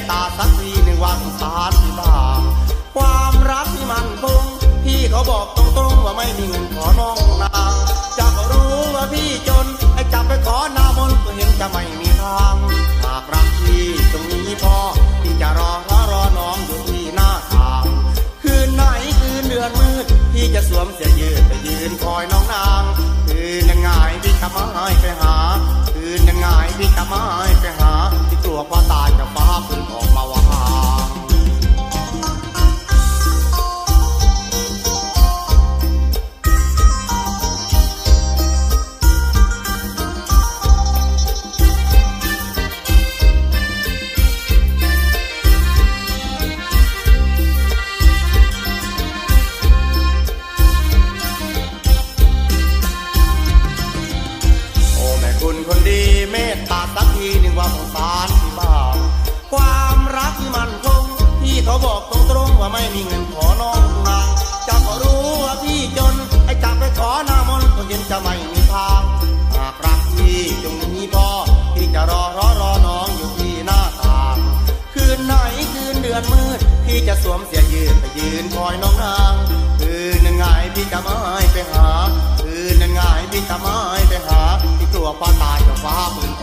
ตตาสักทีหนึ่งวันสารที่บ้างความรักที่มันคงพี่เขาบอกตรงๆว่าไม่มีเงินขอน้องนางจะก็รู้ว่าพี่จนไอ้จับไปขอหนามนก็เห็นจะไม่มีทาง นึ่งว่าสงสารที่บ้าความรักที่มันคงพี่เขาบอกตรงๆว่าไม่มีเงินขอน้องนางจะก็รู้ว่าพี่จนไอ้จับไปขอหนามนต์ก็เห็นจะไม่มีทางหากรักพี่จงมีพอพี่จะรอรอรอน้องอยู่ที่หน้าทางคืนไหนคืนเดือนมืดพี่จะสวมเสียยืดไปยืนคอยน้องนางคืนยังไงพี่จะไม่ไปหาคืนยังไงพี่จะไม่ไปหาพี่กลัวฟ้าตายกับฟ้าปืน